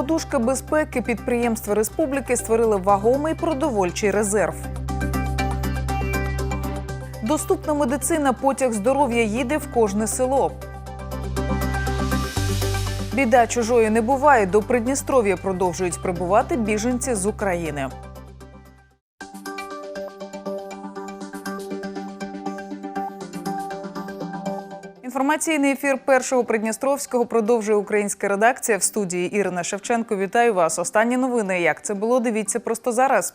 подушка безпеки підприємства республіки створили вагомий продовольчий резерв. Доступна медицина, потяг здоров'я їде в кожне село. Біда чужої не буває. До Придністров'я продовжують прибувати біженці з України. Інформаційний ефір першого Придністровського продовжує українська редакція в студії Ірина Шевченко. Вітаю вас. Останні новини. Як це було? Дивіться просто зараз.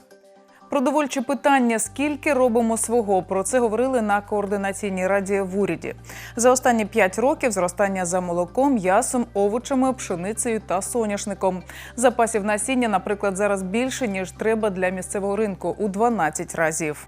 Продовольче питання: скільки робимо свого? Про це говорили на координаційній раді в уряді. За останні п'ять років зростання за молоком, м'ясом, овочами, пшеницею та соняшником. Запасів насіння, наприклад, зараз більше ніж треба для місцевого ринку у 12 разів.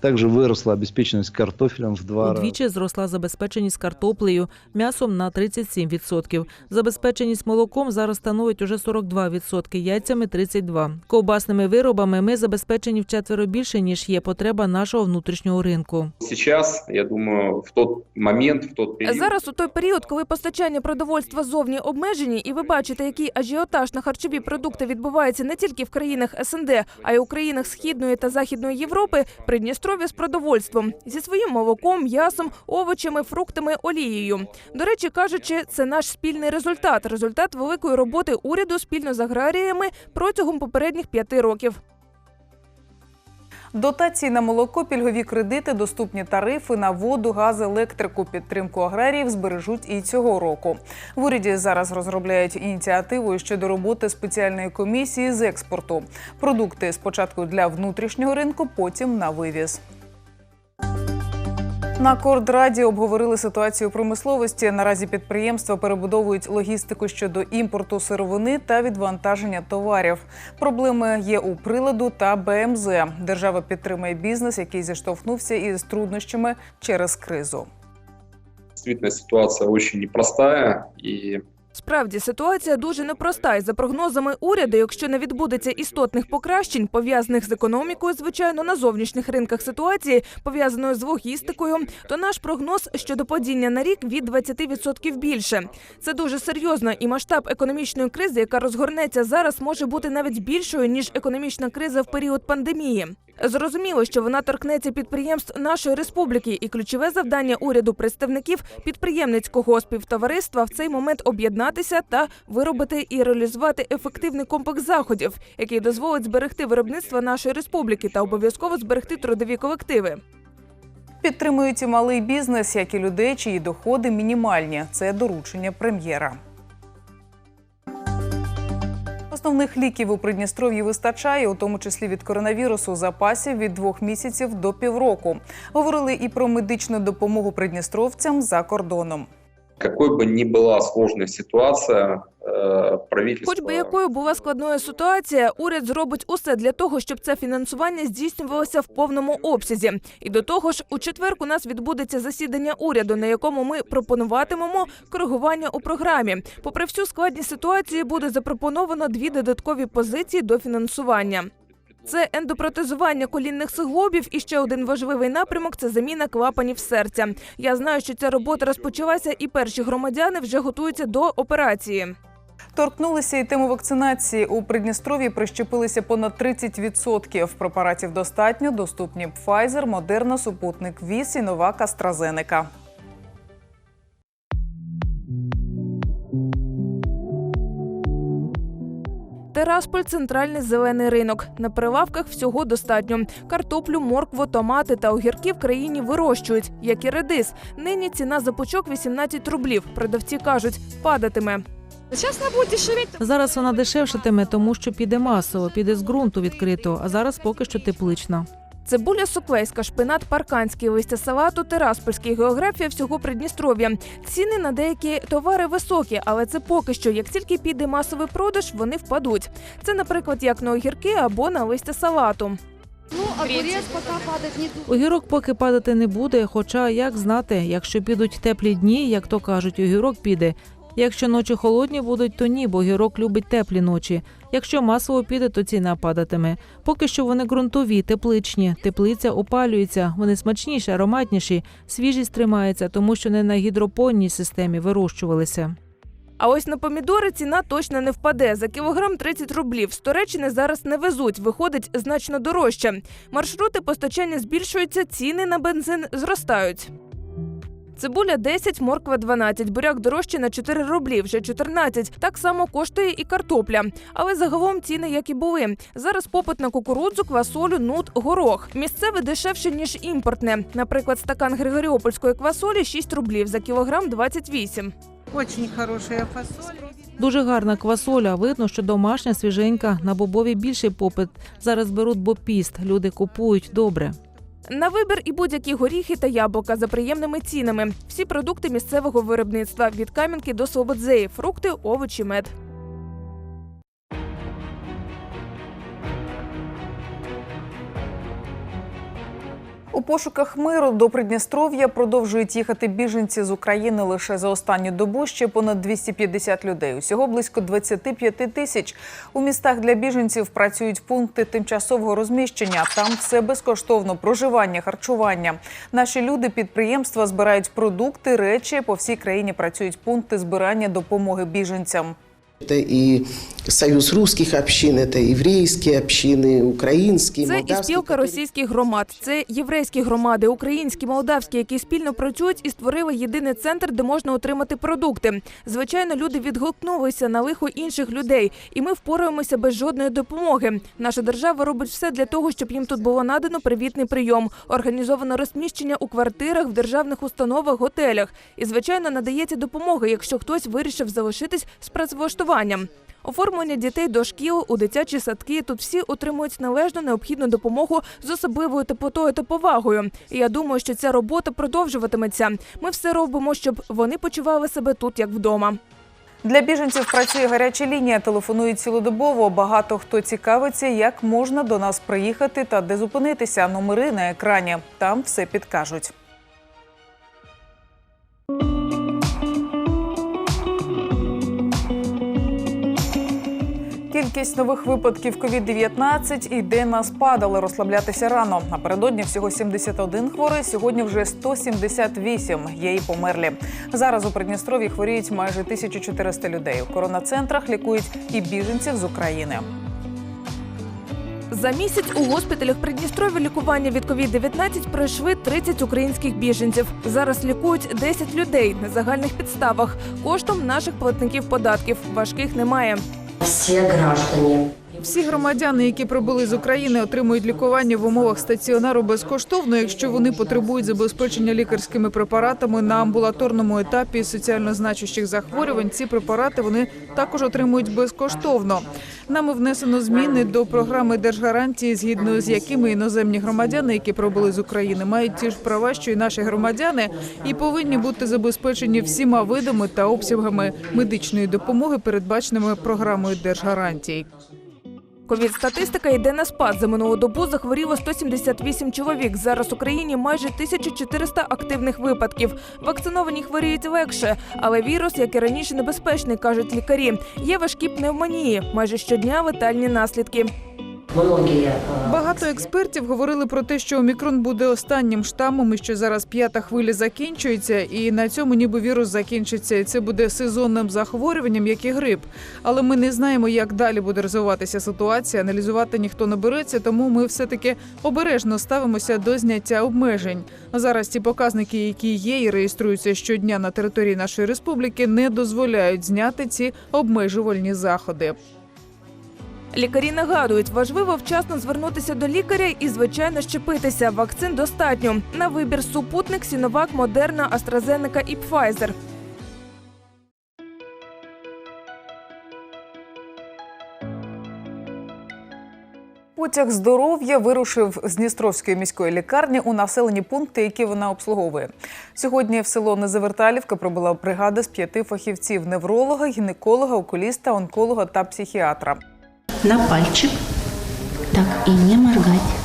Также выросла обеспеченность картофелем в два раза. Удвічі зросла забезпеченість картоплею, м'ясом на 37%. Забезпеченість молоком зараз становить уже 42%, яйцями 32%. Ковбасними виробами ми забезпечені вчетверо більше, ніж є потреба нашого внутрішнього ринку. Сейчас, я думаю, в тот момент, в тот период, Зараз у той період, коли постачання продовольства зовні обмежені, і ви бачите, який ажіотаж на харчові продукти відбувається не тільки в країнах СНД, а й у країнах Східної та Західної Європи, Придністров'я з продовольством зі своїм молоком, м'ясом, овочами, фруктами, олією. До речі, кажучи, це наш спільний результат результат великої роботи уряду спільно з аграріями протягом попередніх п'яти років. Дотації на молоко, пільгові кредити, доступні тарифи на воду, газ, електрику, підтримку аграріїв збережуть і цього року. В уряді зараз розробляють ініціативу щодо роботи спеціальної комісії з експорту. Продукти спочатку для внутрішнього ринку, потім на вивіз. На Кордраді обговорили ситуацію промисловості. Наразі підприємства перебудовують логістику щодо імпорту сировини та відвантаження товарів. Проблеми є у приладу та БМЗ. Держава підтримує бізнес, який зіштовхнувся із труднощами через кризу. Світна ситуація дуже непроста и Справді ситуація дуже непроста. І за прогнозами уряду, якщо не відбудеться істотних покращень, пов'язаних з економікою, звичайно, на зовнішніх ринках ситуації, пов'язаної з логістикою, то наш прогноз щодо падіння на рік від 20% більше. Це дуже серйозно, і масштаб економічної кризи, яка розгорнеться зараз, може бути навіть більшою ніж економічна криза в період пандемії. Зрозуміло, що вона торкнеться підприємств нашої республіки, і ключове завдання уряду представників підприємницького співтовариства в цей момент об'єднатися та виробити і реалізувати ефективний комплекс заходів, який дозволить зберегти виробництво нашої республіки та обов'язково зберегти трудові колективи. Підтримують і малий бізнес, як і людей, чиї доходи мінімальні. Це доручення прем'єра. Основних ліків у Придністров'ї вистачає, у тому числі від коронавірусу, запасів від двох місяців до півроку. Говорили і про медичну допомогу придністровцям за кордоном. какой бы ни была сложная ситуация, э, правительство... Хоч би якою була складною ситуація, уряд зробить усе для того, щоб це фінансування здійснювалося в повному обсязі. І до того ж, у четвер у нас відбудеться засідання уряду, на якому ми пропонуватимемо коригування у програмі. Попри всю складність ситуації, буде запропоновано дві додаткові позиції до фінансування. Це ендопротезування колінних суглобів і ще один важливий напрямок це заміна клапанів серця. Я знаю, що ця робота розпочалася, і перші громадяни вже готуються до операції. Торкнулися і тему вакцинації. У Придністров'ї прищепилися понад 30%. Препаратів достатньо. Доступні Pfizer, Moderna, супутник ВІС і нова AstraZeneca. Терасполь центральний зелений ринок. На прилавках всього достатньо. Картоплю, моркву, томати та огірки в країні вирощують, як і редис. Нині ціна за пучок 18 рублів. Продавці кажуть, падатиме. Зараз вона дешевшатиме, тому що піде масово, піде з ґрунту відкрито, а зараз поки що теплична. Цибуля суквейська, шпинат парканський, листя салату, тераспольський, географія всього Придністров'я. Ціни на деякі товари високі, але це поки що. Як тільки піде масовий продаж, вони впадуть. Це, наприклад, як на огірки або на листя салату. Ну, огурец пока падать не. Огірок поки падати не буде, хоча як знати, якщо підуть теплі дні, як то кажуть, огірок піде. Якщо ночі холодні будуть, то ні, бо огірок любить теплі ночі. Якщо масово піде, то ціна падатиме. Поки що вони ґрунтові, тепличні. Теплиця опалюється, вони смачніші, ароматніші, свіжість тримається, тому що не на гідропонній системі вирощувалися. А ось на помідори ціна точно не впаде. За кілограм 30 рублів. З Туреччини зараз не везуть, виходить значно дорожче. Маршрути постачання збільшуються, ціни на бензин зростають. Цибуля 10, морква 12, буряк дорожче на 4 рублі, вже 14. Так само коштує і картопля. Але загалом ціни як і були. Зараз попит на кукурудзу, квасолю, нут, горох. Місцеве дешевше, ніж імпортне. Наприклад, стакан Григоріопольської квасолі 6 рублів, за кілограм 28. Очень хорошая фасоль. Дуже гарна квасоля. Видно, що домашня свіженька на бобові більший попит. Зараз беруть бопіст. Люди купують добре. На вибір і будь-які горіхи та яблука за приємними цінами. Всі продукти місцевого виробництва від кам'янки до слободзеї, фрукти, овочі, мед. У пошуках миру до Придністров'я продовжують їхати біженці з України лише за останню добу. Ще понад 250 людей. Усього близько 25 тисяч. У містах для біженців працюють пункти тимчасового розміщення. Там все безкоштовно проживання, харчування. Наші люди підприємства збирають продукти, речі. По всій країні працюють пункти збирання допомоги біженцям. Это и союз русских общин, это еврейские общины, украинские, Це і молдавские. спілка которые- російських громад, це єврейські громади, українські, молдавські, які спільно працюють і створили єдиний центр, де можна отримати продукти. Звичайно, люди відгукнулися на лихо інших людей, і ми впораємося без жодної допомоги. Наша держава робить все для того, щоб їм тут було надано привітний прийом, організовано розміщення у квартирах, в державних установах, готелях. І звичайно, надається допомога, якщо хтось вирішив залишитись з працевлаштуванням. Оформлення дітей до шкіл у дитячі садки тут всі отримують належну необхідну допомогу з особливою теплотою та повагою. І я думаю, що ця робота продовжуватиметься. Ми все робимо, щоб вони почували себе тут як вдома. Для біженців працює гаряча лінія. Телефонують цілодобово. Багато хто цікавиться, як можна до нас приїхати та де зупинитися. Номери на екрані. Там все підкажуть. Кількість нових випадків COVID-19 іде на спад, але розслаблятися рано. Напередодні всього 71 хворий, сьогодні вже 178. Є і померлі. Зараз у Придністров'ї хворіють майже 1400 людей. У коронацентрах лікують і біженців з України. За місяць у госпіталях Придністров'я лікування від COVID-19 пройшли 30 українських біженців. Зараз лікують 10 людей на загальних підставах коштом наших платників податків. Важких немає. Все граждане Всі громадяни, які прибули з України, отримують лікування в умовах стаціонару безкоштовно, якщо вони потребують забезпечення лікарськими препаратами на амбулаторному етапі соціально значущих захворювань. Ці препарати вони також отримують безкоштовно. Нами внесено зміни до програми держгарантії, згідно з якими іноземні громадяни, які прибули з України, мають ті ж права, що й наші громадяни, і повинні бути забезпечені всіма видами та обсягами медичної допомоги, передбаченими програмою держгарантій. Ковід статистика йде на спад. За минулу добу захворіло 178 чоловік. Зараз в Україні майже 1400 активних випадків. Вакциновані хворіють легше, але вірус, як і раніше, небезпечний, кажуть лікарі. Є важкі пневмонії, майже щодня летальні наслідки. многие Багато експертів говорили про те, що омікрон буде останнім штамом, і що зараз п'ята хвиля закінчується, і на цьому ніби вірус закінчиться, і це буде сезонним захворюванням, як і грип. Але ми не знаємо, як далі буде розвиватися ситуація. Аналізувати ніхто не береться, тому ми все таки обережно ставимося до зняття обмежень. Зараз ті показники, які є і реєструються щодня на території нашої республіки, не дозволяють зняти ці обмежувальні заходи. Лікарі нагадують, важливо вчасно звернутися до лікаря і, звичайно, щепитися. Вакцин достатньо. На вибір супутник, Сіновак, Модерна, Астразенека і Пфайзер. Потяг здоров'я вирушив з Дністровської міської лікарні у населені пункти, які вона обслуговує. Сьогодні в село Незаверталівка прибула бригада з п'яти фахівців: невролога, гінеколога, окуліста, онколога та психіатра. На пальчик. Так, и не моргать.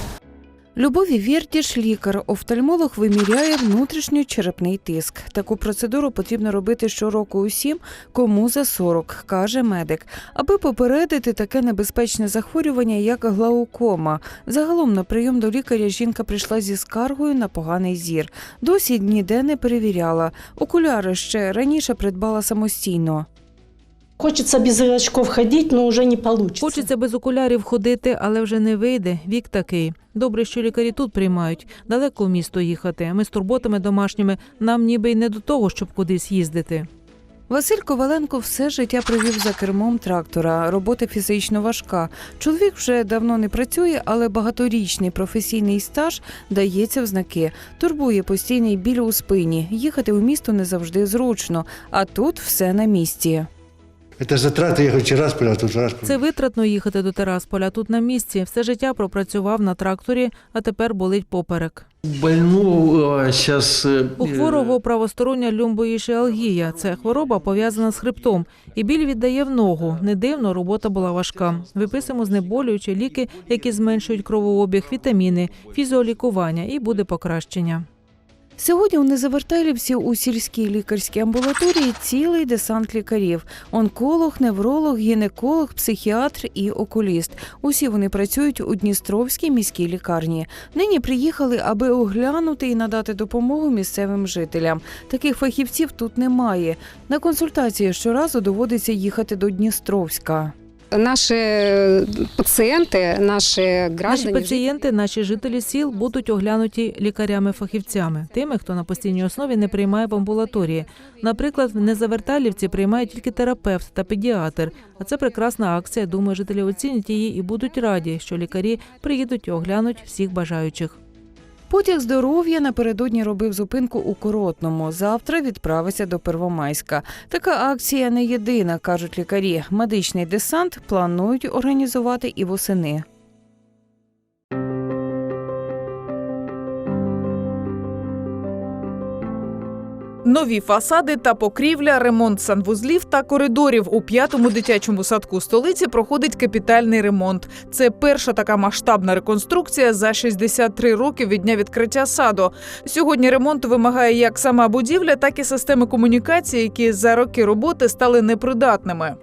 Любові Вєртіш, лікар, офтальмолог виміряє внутрішній черепний тиск. Таку процедуру потрібно робити щороку усім, кому за 40, каже медик, аби попередити таке небезпечне захворювання, як глаукома. Загалом на прийом до лікаря жінка прийшла зі скаргою на поганий зір. Досі ніде не перевіряла. Окуляри ще раніше придбала самостійно. Хочется без очков ходить, но уже не получится. Хочеться без окулярів ходити, але вже не вийде. Вік такий. Добре, що лікарі тут приймають. Далеко в місто їхати. Ми з турботами домашніми. Нам ніби й не до того, щоб кудись їздити. Василь Коваленко все життя провів за кермом трактора. Робота фізично важка. Чоловік вже давно не працює, але багаторічний професійний стаж дається в знаки. Турбує постійний біль у спині. Їхати у місто не завжди зручно, а тут все на місці. Это затраты ехать Тирасполь, а тут Тирасполь. Це витратно їхати до Терасполя. Тут на місці. Все життя пропрацював на тракторі, а тепер болить поперек. Больну сейчас... У хворого правостороння люмбоїшіалгія. Це хвороба пов'язана з хребтом. І біль віддає в ногу. Не дивно, робота була важка. Виписуємо знеболюючі ліки, які зменшують кровообіг, вітаміни, фізіолікування і буде покращення. Сьогодні у Незавертайлівці у сільській лікарській амбулаторії цілий десант лікарів: онколог, невролог, гінеколог, психіатр і окуліст. Усі вони працюють у Дністровській міській лікарні. Нині приїхали, аби оглянути і надати допомогу місцевим жителям. Таких фахівців тут немає. На консультації щоразу доводиться їхати до Дністровська. Наши пациенты, наши Наші граждане... пацієнти, наші жителі сіл будуть оглянуті лікарями-фахівцями, тими, хто на постійній основі не приймає в амбулаторії. Наприклад, в Незаверталівці приймають тільки терапевт та педіатр. А це прекрасна акція. Думаю, жителі оцінять її і будуть раді, що лікарі приїдуть і оглянуть всіх бажаючих. Потяг здоров'я напередодні робив зупинку у Коротному. Завтра відправиться до Первомайська. Така акція не єдина, кажуть лікарі. Медичний десант планують організувати і восени. Нові фасади та покрівля, ремонт санвузлів та коридорів у п'ятому дитячому садку столиці проходить капітальний ремонт. Це перша така масштабна реконструкція за 63 роки від дня відкриття саду. Сьогодні ремонт вимагає як сама будівля, так і системи комунікації, які за роки роботи стали непридатними.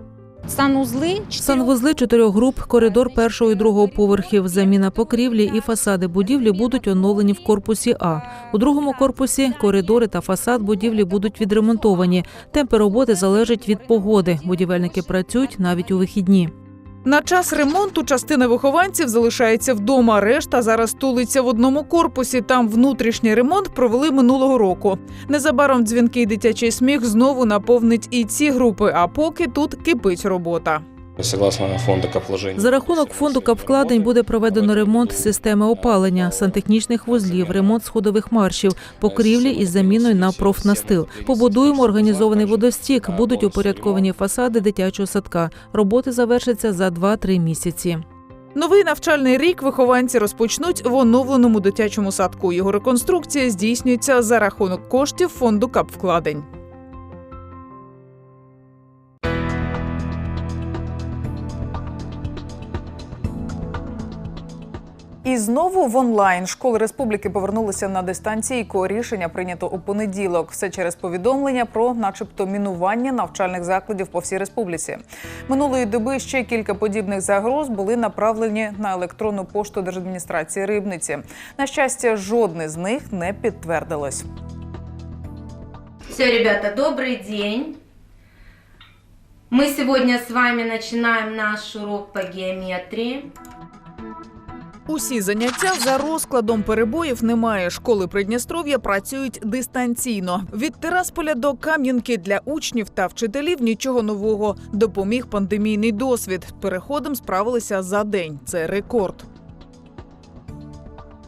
Санузлы. Санвузли чотирьох груп, коридор першого і другого поверхів, заміна покрівлі і фасади будівлі будуть оновлені в корпусі А. У другому корпусі коридори та фасад будівлі будуть відремонтовані. Темпи роботи залежать від погоди. Будівельники працюють навіть у вихідні. На час ремонту частина вихованців залишається вдома. Решта зараз тулиться в одному корпусі. Там внутрішній ремонт провели минулого року. Незабаром дзвінкий дитячий сміх знову наповнить і ці групи. А поки тут кипить робота. Согласно фонду капвложений. За рахунок фонду капвкладень буде проведено ремонт системи опалення, сантехнічних вузлів, ремонт сходових маршів, покрівлі із заміною на профнастил. Побудуємо організований водостік. Будуть упорядковані фасади дитячого садка. Роботи завершаться за 2-3 місяці. Новий навчальний рік вихованці розпочнуть в оновленому дитячому садку. Його реконструкція здійснюється за рахунок коштів фонду капвкладень. І знову в онлайн школи республіки повернулися на дистанційку. Рішення прийнято у понеділок. Все через повідомлення про, начебто, мінування навчальних закладів по всій республіці. Минулої доби ще кілька подібних загроз були направлені на електронну пошту держадміністрації Рибниці. На щастя, жодне з них не підтвердилось. Все, ребята, добрый день. Мы сегодня с вами начинаем наш урок по геометрии. Усі заняття за розкладом перебоїв немає. Школи Придністров'я працюють дистанційно. Від Терасполя до Кам'янки для учнів та вчителів нічого нового. Допоміг пандемійний досвід. Переходом справилися за день. Це рекорд.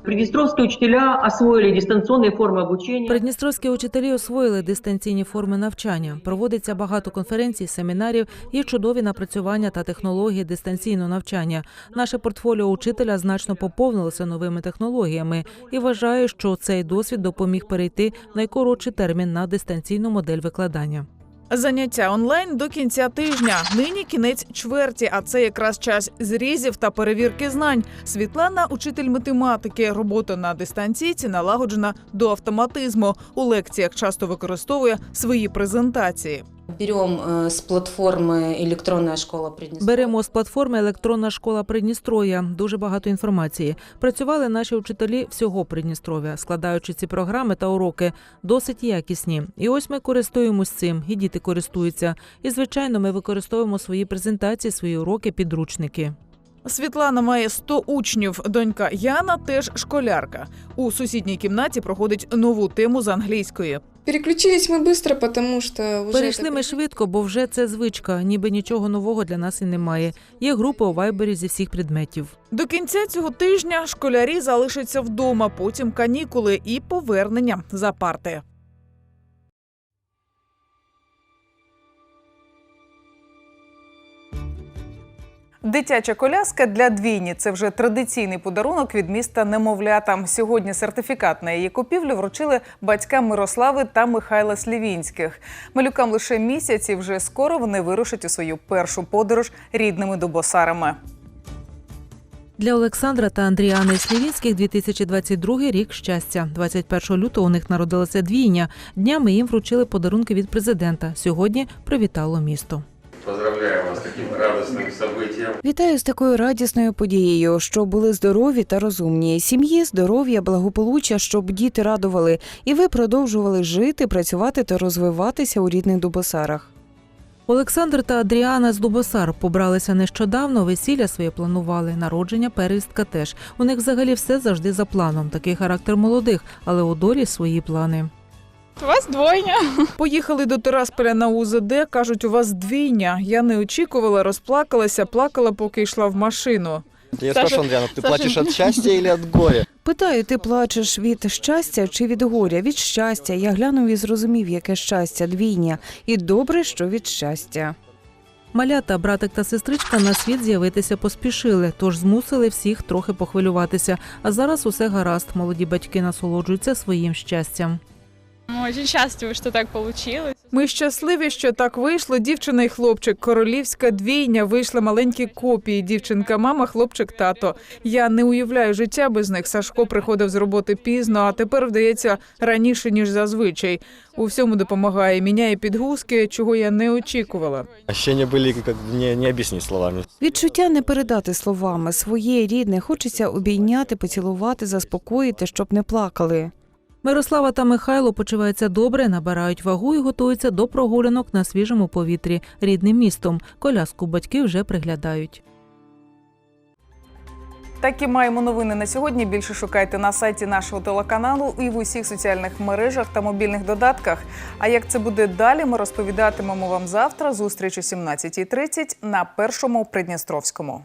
Приднестровские учителя освоили дистанционные формы обучения. Придністровські учителі освоїли дистанційні форми навчання. Проводиться багато конференцій, семінарів, є чудові напрацювання та технології дистанційного навчання. Наше портфоліо учителя значно поповнилося новими технологіями і вважаю, що цей досвід допоміг перейти найкоротший термін на дистанційну модель викладання. Заняття онлайн до кінця тижня. Нині кінець чверті, а це якраз час зрізів та перевірки знань. Світлана, учитель математики. Робота на дистанційці налагоджена до автоматизму. У лекціях часто використовує свої презентації. Берем э, с платформы «Электронная школа Приднестровья». Беремо з платформи Електронна школа Придністров'я. Дуже багато інформації. Працювали наші вчителі всього Придністров'я, складаючи ці програми та уроки, досить якісні. І ось ми користуємось цим, і діти користуються. І звичайно, ми використовуємо свої презентації, свої уроки, підручники. Світлана має 100 учнів. Донька Яна теж школярка. У сусідній кімнаті проходить нову тему з англійської. Переключились ми швидко, потому що вже Перейшли ми швидко, бо вже це звичка, ніби нічого нового для нас і немає. Є група у вайбері зі всіх предметів. До кінця цього тижня школярі залишаться вдома, потім канікули і повернення за парти. Дитяча коляска для двійні це вже традиційний подарунок від міста немовлятам. Сьогодні сертифікат на її купівлю вручили батькам Мирослави та Михайла Слівінських. Малюкам лише місяць і вже скоро вони вирушать у свою першу подорож рідними дубосарами. Для Олександра та Андріани Слівінських 2022 рік щастя. 21 лютого у них народилася двійня. Днями їм вручили подарунки від президента. Сьогодні привітало місто. Поздравляю вас з таким радісним событием. Вітаю з такою радісною подією, щоб були здорові та розумні. Сім'ї, здоров'я, благополуччя, щоб діти радували, і ви продовжували жити, працювати та розвиватися у рідних Дубосарах. Олександр та Адріана з Дубосар побралися нещодавно. Весілля своє планували. Народження первістка теж. У них взагалі все завжди за планом. Такий характер молодих, але у долі свої плани. У вас двойня. Поїхали до Тирасполя на УЗД. кажуть, у вас двійня. Я не очікувала, розплакалася, плакала, поки йшла в машину. Я спрашиваю, Андриана, ты плачешь от счастья или от горя? Питаю, ти плачеш від щастя чи від горя? Від щастя. Я глянув і зрозумів, яке щастя, двійня. І добре, що від щастя. Малята, братик та сестричка на світ з'явитися поспішили, тож змусили всіх трохи похвилюватися. А зараз усе гаразд. Молоді батьки насолоджуються своїм щастям. Мы очень счастливы, что так получилось. Ми щасливі, що так вийшло. Дівчина і хлопчик. Королівська двійня вийшли маленькі копії. Дівчинка, мама, хлопчик, тато. Я не уявляю життя без них. Сашко приходив з роботи пізно, а тепер вдається раніше ніж зазвичай. У всьому допомагає, міняє підгузки, чого я не очікувала. Ощущения были, как не, не объяснить словами. Відчуття не передати словами. Своє рідне хочеться обійняти, поцілувати, заспокоїти, щоб не плакали. Мирослава та Михайло почуваються добре, набирають вагу і готуються до прогулянок на свіжому повітрі рідним містом. Коляску батьки вже приглядають. Так і маємо новини на сьогодні. Більше шукайте на сайті нашого телеканалу і в усіх соціальних мережах та мобільних додатках. А як це буде далі, ми розповідатимемо вам завтра. Зустріч о 17.30 на першому Придністровському.